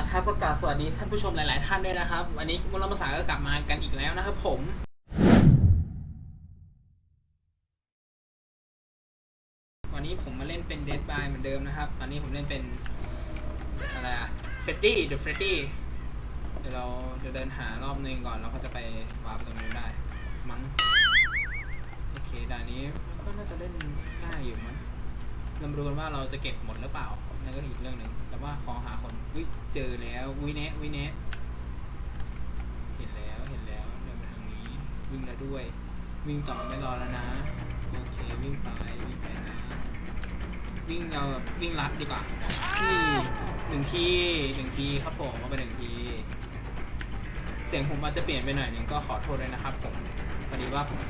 นะครับก็กราบสวัสดีท่านผู้ชมหลาย ๆ ท่านด้วยนะครับ วันนี้มลภาษาก็กลับมากันอีกแล้วนะครับผมวันนี้ผมมาเล่นเป็น Dead by เหมือนเดิมนะครับ ตอนนี้ผมเล่นเป็นอะไรอะเฟรดดี้เดอะเฟรดดี้เดี๋ยวเราจะเดินหารอบนึงก่อนแล้วก็จะไปวาร์ปไปตรงนู้นได้ มั้งโอเคด่านนี้ก็น่าจะเล่นง่ายอยู่มั้ง เรามาดูกันว่าเราจะเก็บหมดหรือเปล่า นั่นก็อีกเรื่องหนึ่ง แต่ว่าขอหาคนวิเจอแล้ววิเนะวิเนะเห็นแล้ว เห็นแล้วเดินไปทางนี้ วิ่งแล้วด้วย วิ่งต่อไม่รอแล้วนะ โอเค วิ่งไป วิ่งไปนะวิ่งเราแบบวิ่งรัดดีกว่านี่หนึ่งทีหนึ่งทีครับผมเอาไปหนึ่งที เสียงผมอาจจะเปลี่ยนไปหน่อยหนึ่งก็ขอโทษด้วยนะครับผมพอดีว่าผม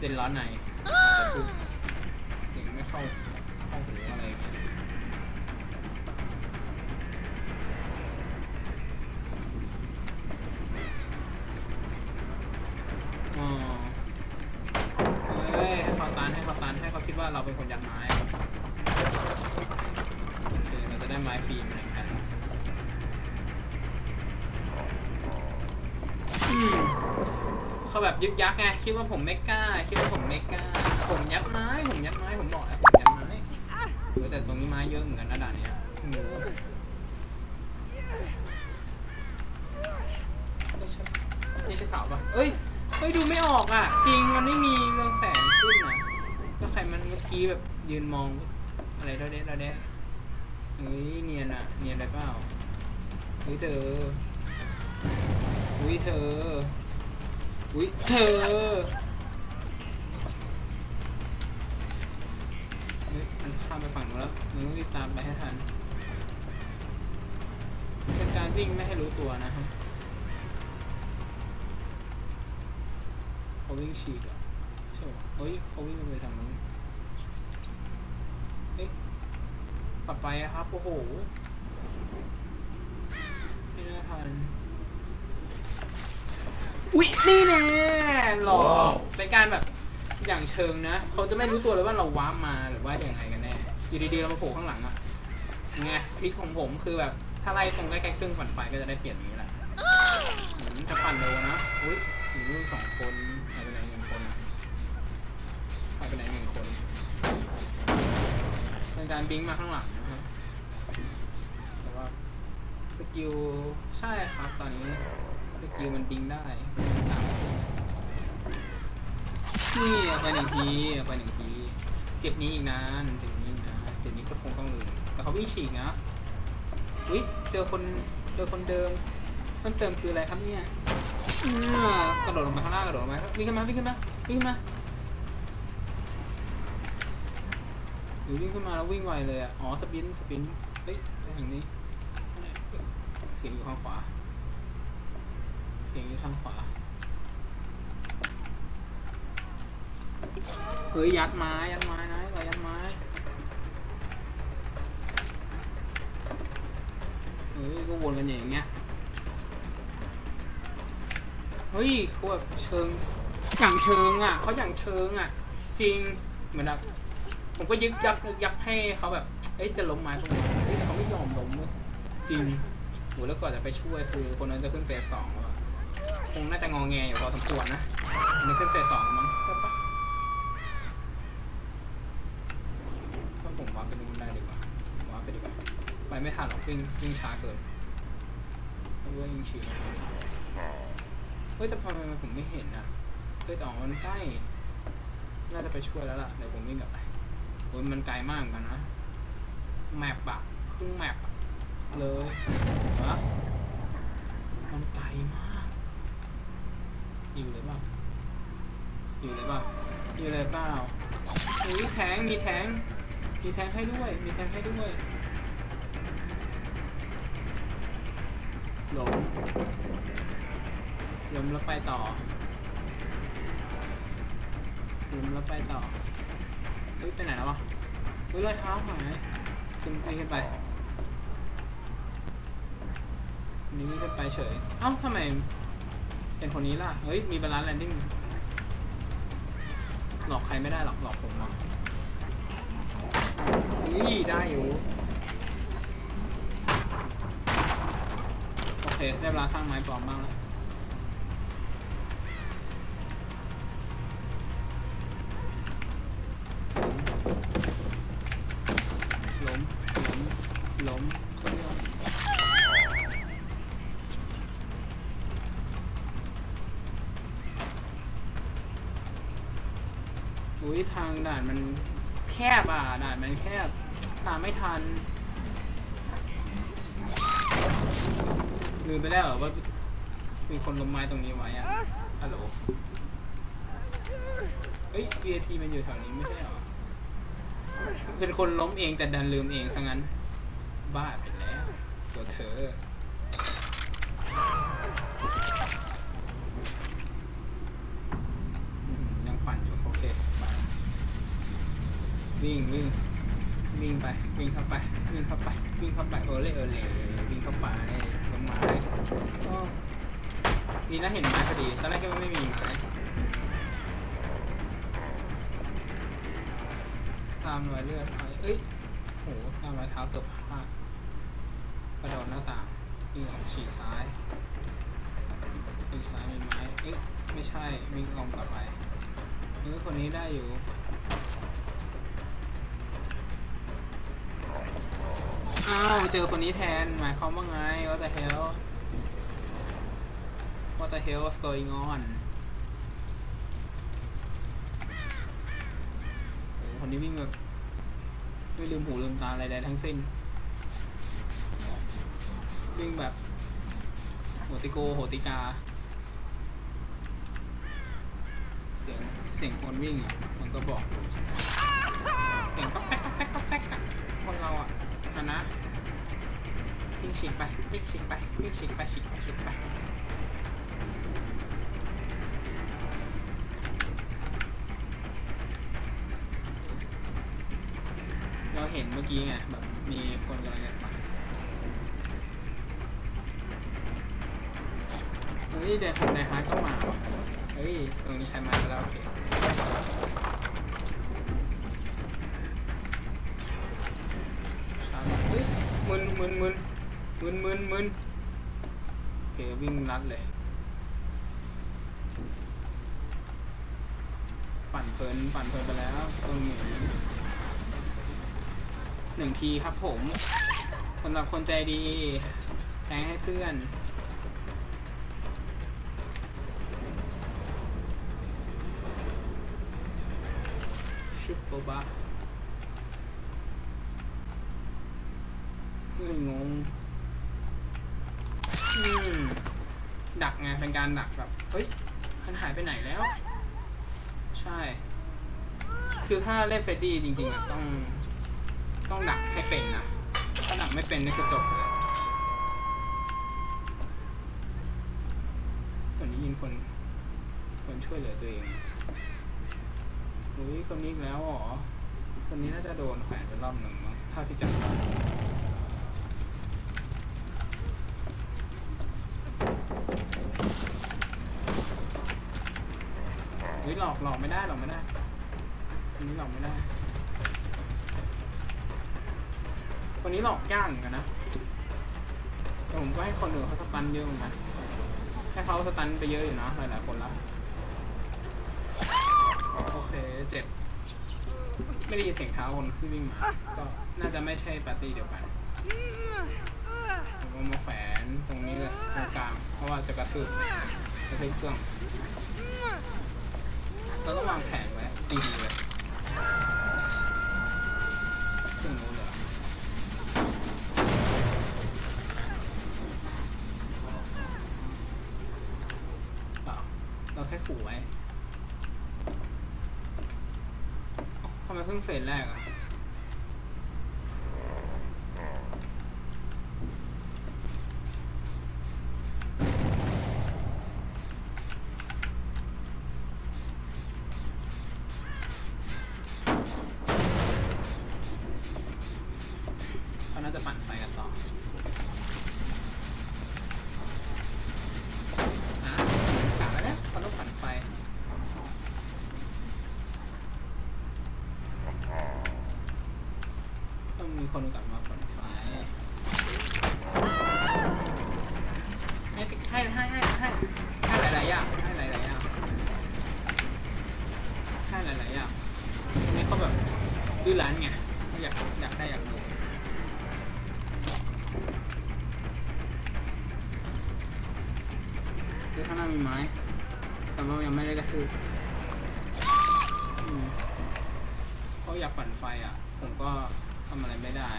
เป็นร้อนในอาจจะพูดเสียงไม่เข้า เข้าหูอะไรอย่างเงี้ยอ๋อเฮ้ยให้เขาตันให้เขาตันให้เขาคิดว่าเราเป็นคนยัดไม้โอเคเราจะได้ไม้ฟรีมาหนึ่งแผ่นอืมเขาแบบยึกยักไงคิดว่าผมไม่กล้า คิดว่าผมไม่กล้า ผมยัดไม้ ผมยัดไม้ผมบอกแล้วผมยัดไม้ เออแต่ตรงนี้ไม้เยอะเหมือนกันนะด่านเนี้ยโอ้โหไม่ใช่ไม่ใช่เสาปะเอ้ยเฮ้ยดูไม่ออกอะ จริงมันไม่มีเรืองแสงขึ้นอะแล้วใครมันเมื่อกี้แบบยืนมองอะไรระเดะระเดะเฮ้ยเนียนอะ เนียนอะไรเปล่าเฮ้ยเธออุ้ยเธออุ้ยเธอ ข้ามไปฝั่งนู้นแล้วมึงต้องรีบตามไปให้ทันเป็นการวิ่งไม่ให้รู้ตัวนะครับเขาวิ่งฉีกอะใช่ปะเฮ้ยเขาวิ่งไปทางนู้นเฮ้ยปัดไปอะครับโอ้โหไม่น่าทันอุ๊ยนี่แน่หลอกเป็นการแบบอย่างเชิงนะ เขาจะไม่รู้ตัวเลยว่าเราว้าร์ปมาหรือว่าอย่างไรกันแน่ อยู่ดีๆเรามาโผล่ข้างหลังอะไงทริคของผมคือแบบถ้าไล่ตรงใกล้ๆเครื่องปั่นไฟก็จะได้เปลี่ยนอย่างนี้แหละเหมือนจะปั่นเร็วนะอุ้ยอยู่นู่นสองคนหายไปไหนหนึ่งคนหายไปไหนหนึ่งคนเป็นการบิงมาข้างหลังนะครับแต่ว่าสกิลใช่ครับตอนนี้สกิลมันบิงได้นี่เอาไปหนึ่งทีเอาไปหนึ่งทีเจ็บนี้อีกนานเจ็บนี้ อีกนะเจ็บนี้ก็คงต้องลืมแต่เขาวิ่งฉีกนะอุ้ยเจอคนเจอคนเดิมเพิ่มเติมคืออะไรครับเนี่ยกระโดดลงมาข้างล่างกระโดดลงมาวิ่งขึ้นมาวิ่งขึ้นมาวิ่งขึ้นมาหรือวิ่งขึ้นมาแล้ววิ่งไวเลยอะอ๋อสปินสปินเฮ้ยจะอย่างนี้เสียงอยู่ทางขวาเสียงอยู่ทางขวาเฮ้ยยัดไม้ยัดไม้นะเรายัดไม้ เฮ้ยก็วนกันอย่างเงี้ย เฮ้ยเขาแบบเชิงอย่างเชิงอะเขาอย่างเชิงอะจริงเหมือนแบบผมก็ยึกยักยักให้เขาแบบ เอ้ยจะล้มไม้ตรงนี้เฮ้ยเขาไม่ยอมล้มเว้ยจริงโหแล้วก่อนจะไปช่วยคือคนนั้นจะขึ้นเฟสสองแล้วอะคงน่าจะงองแงอยู่พอสมควรนะอันนี้ขึ้นเฟสสองมั้งใช่ปะถ้าผมวาร์ปไปนู่นได้ดีกว่าวาร์ปไปดีกว่า ไปไม่ทันหรอกวิ่งวิ่งช้าเกินเพราะว่ายิงฉีดลงไปดิเฮ้ยแต่ทำไมผมไม่เห็นอะเฮ้ยต่อมันใกล้ น่าจะไปช่วยแล้วล่ะ เดี๋ยวผมวิ่งกลับไปโอ้ยมันไกลมากเหมือนกันนะ แมปอะครึ่งแมปเลยเหรอมันไกลมากอยู่เลยเปล่าอยู่เลยเปล่าอยู่เลยเปล่าอุ้ยแทงมีแทงมีแทงให้ด้วย มีแทงให้ด้วย หลงล้มแล้วไปต่อล้มแล้วไปต่อ เฮ้ยไปไหนแล้ววะ เฮ้ยรอยเท้าหายขึ้นไปขึ้นไปนี่ขึ้นไปเฉย เอ้าทำไม เป็นคนนี้ล่ะ เฮ้ย มีบาลานซ์แลนดิ้ง หลอกใครไม่ได้หรอก หลอกผมอกเฮ้ยได้อยู่ เคได้เวลาสร้างไม้ปลอมบ้างแล้วล้มล้มล้มคนเดียวอุ้ยทางด่านมันแคบอะด่านมันแคบตามไม่ทัน ลืมไปแล้วเหรอว่ามีคนล้มไม้ตรงนี้ไว้อะฮัลโหล เฮ้ย VAT มันอยู่แถวนี้ไม่ใช่เหรอ เป็นคนล้มเองแต่ดันลืมเองซะงั้น บ้าไปแล้ว ตัวเธอ ยังปั่นอยู่โอเคไปวิ่งวิ่งวิ่งไปวิ่งเข้าไปวิ่งเข้าไปวิ่งเข้าไปเออเลยเออเลยวิ่งเข้าไป ไม้ก็ดีนะเห็นไม้พอดี ตอนแรกก็ไม่มีไม้ตามรอยเลือดไปเอ้ยโหตามรอยเท้าเกือบพลาดกระโดดหน้าต่างวิ่งออกฉีกซ้ายฉีกซ้ายมีไม้เอ๊ะไม่ใช่วิ่งออกกลับไปเออคนนี้ได้อยู่ อ้าว เจอคนนี้แทน หมายความว่าไง What the hell What the hell is going on โอ้โหคนนี้วิ่งแบบไม่ลืมหูลืมตาอะไรใดทั้งสิ้น วิ่งแบบโหติโกโหติกา เสียงเสียงคนวิ่งอะ มันก็บอก เสียงป๊อกแป๊กป๊อกแป๊กป๊อกแป๊กคนเราอะ อะนะวิ่งฉีกไปวิ่งฉีกไปวิ่งฉีกไปฉีกไปฉีกไปเราเห็นเมื่อกี้ไงแบบมีคนกำลังจะไปเฮ้ยเดนทำไดฮาร์ดก็มาว่ะเฮ้ยตรงนี้ใช้ม้ไปแล้วโอเค มึนมึนมึนมึนมึนมึนโอเควิ่งรัดเลย ปั่นเพลินปั่นเพลินไปแล้วตรงนี้หนึ่งทีครับผมสำหรับคนใจดีแทงให้เพื่อนชุบโบบะ เฮ้ย งงดักไงเป็นการดักแบบเฮ้ยมันหายไปไหนแล้ว ใช่ คือถ้าเล่นเฟดดี้จริงๆอะต้อง ต้องดักให้เป็นนะถ้าดักไม่เป็นนี่คือจบเลยตอนนี้ยินคนคนช่วยเหลือตัวเองอุ้ยคนนี้แล้วหรอคนนี้น่าจะโดนแขวนไปรอบหนึ่งมั้งเท่าที่จำได้ ฮ้ยหลอกหลอกไม่ได้หลอกไม่ได้คนนี้หลอกไม่ได้คนนี้หลอกยากเหมือนกันนะแต่ผมก็ให้คนอื่นเขาสตันเยอะเหมือนกันให้เขาสตันไปเยอะอยู่นะหลายๆคนแล้วโอเคเจ็บไม่ได้ยินเสียงเท้าคนที่วิ่งมาก็น่าจะไม่ใช่ปาร์ตี้เดียวกันผมมาแขวนตรงนี้เลยตรงกลางเพราะว่าจะกระทืบกระทืบเครื่อง เราต้องวางแผนไว้ดีๆเลยเครื่องนู้นเลยเรอเปล่าเราแค่ขู่ไว้ทำไมเพิ่งเฟสแรกอะเขาน่าจะปั่นไฟกันต่ออะกะแล้วเนี่ยเขาต้องปั่นไฟ โให้ให้ให้ให้ให้หลายๆอย่างให้หลายๆอย่าง ให้หลายๆอย่างอันนี้เขาแบบดื้อรั้นไงเขาอยากอยากได้อยากดูคือข้างหน้ามีไม้ แต่ว่ายังไม่ได้กระทืบอืมเขาอยากปั่นไฟอะ ผมก็ทำอะไรไม่ได้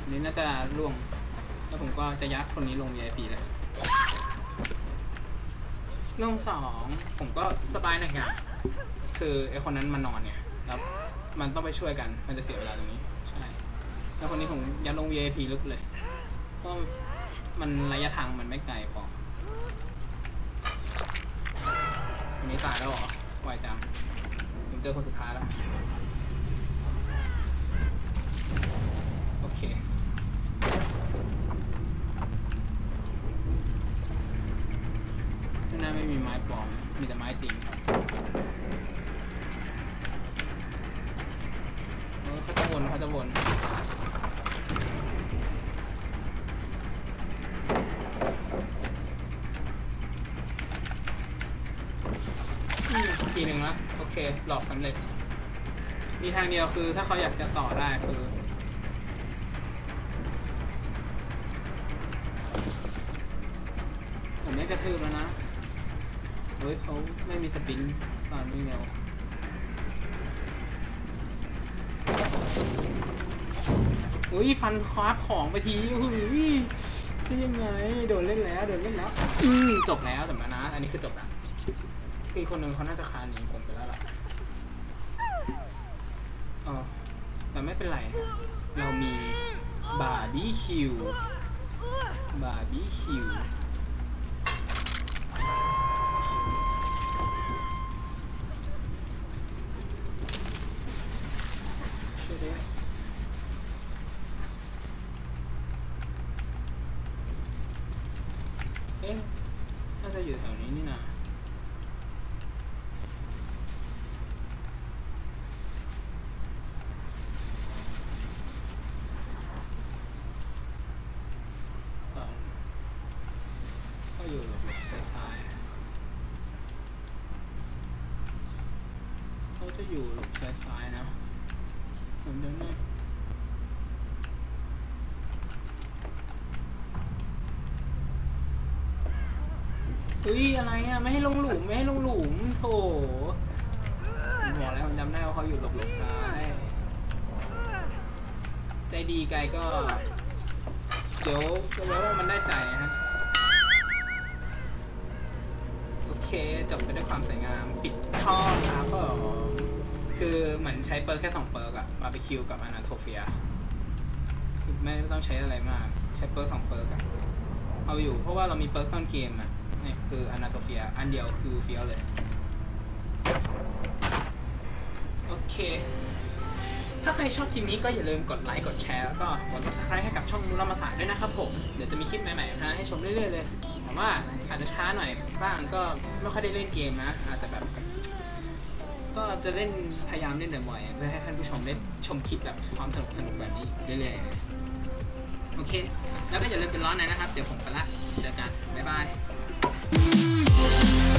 อันนี้น่าจะล่วง แล้วผมก็จะยัดคนนี้ลง VIP เล ยลงสองผมก็สบายหนักอย่างคือไอคนนั้นมันนอนเนี่ยแล้วมันต้องไปช่วยกันมันจะเสียเวลาตรงนี้ใช่แล้วคนนี้ผมยัดลง VIP ลึกเลยเพราะมันระยะทางมันไม่ไกลพอคนนี้ตายแล้วเหรอไวจังผมเจอคนสุดท้ายแล้ว โอเค ข้างหน้าไม่มีไม้ป ลอมมีแต่ไม้จริงเออเขาจะวนเขาจะวนอืมทีหนึ่งละโอเค หลอกสำเร็จ มีทางเดียวคือถ้าเขาอยากจะต่อได้คือ ผมไม่กระทืบแล้วนะ ฮ้ยเขาไม่มีสปินตอนวิ่งเร็วอุ้ยฟันคว้าของไปทีอุ้ยนี่ยังไงโดนเล่นแล้วโดนเล่นแล้วอืมจบแล้วแต่มานะ อันนี้คือจบละคือคนหนึ่งเขาน่าจะคานหนีผมไปแล้วล่ะอ๋อแต่ไม่เป็นไร เรามีบาร์บี้คิวบาร์บี้คิว ช่วยด้วย เอ๊ะน่าจะอยู่แถวนี้นี่นะตอนก็อยู่หลบๆซ้ายๆเขาจะอยู่หลบซ้ายๆนะ ผมเดินได้ เฮ้ยอะไรอะไม่ให้ลงหลุมไม่ให้ลงหลุมโถบอกแล้วผมจำได้ว่าเขาอยู่หลบหลบซ้ายใจดีไกลก็ เดี๋ยวก็ไว้ว่ามันได้ใจฮะโอเคจบไปด้วยความสวยงามปิดท่อครับผมคือเหมือนใช้เปิร์กแค่สองเปิร์กอะบาร์บีคิวกับอนาโทเฟียไม่ต้องใช้อะไรมาก ใช้เปิร์กสองเปิร์กอะเอาอยู่เพราะว่าเรามีเปิร์กต้นเกมอะ นี่คืออนาโทเฟีย อันเดียวคือเฟียวเลย โอเค ถ้าใครชอบคลิปนี้ก็อย่าลืมกดไลค์ กดแชร์ แล้วก็กด subscribe ให้กับช่องนุรมาสายด้วยนะครับผม เดี๋ยวจะมีคลิปใหม่ๆมาให้ชมเรื่อยๆเลย แต่ว่าอาจจะช้าหน่อยบ้างก็ไม่ค่อยได้เล่นเกมนะ อาจจะแบบ ก็จะเล่นพยายามเล่นบ่อยๆเพื่อให้ท่านผู้ชมได้ชมคลิปแบบความสนุกสนุกๆแบบนี้เรื่อยๆโอเค แล้วก็อย่าลืมเป็นร้อนหนอยนะครับ เดี๋ยวผมไปละ เจอกัน บ๊ายบาย Mm-hmm.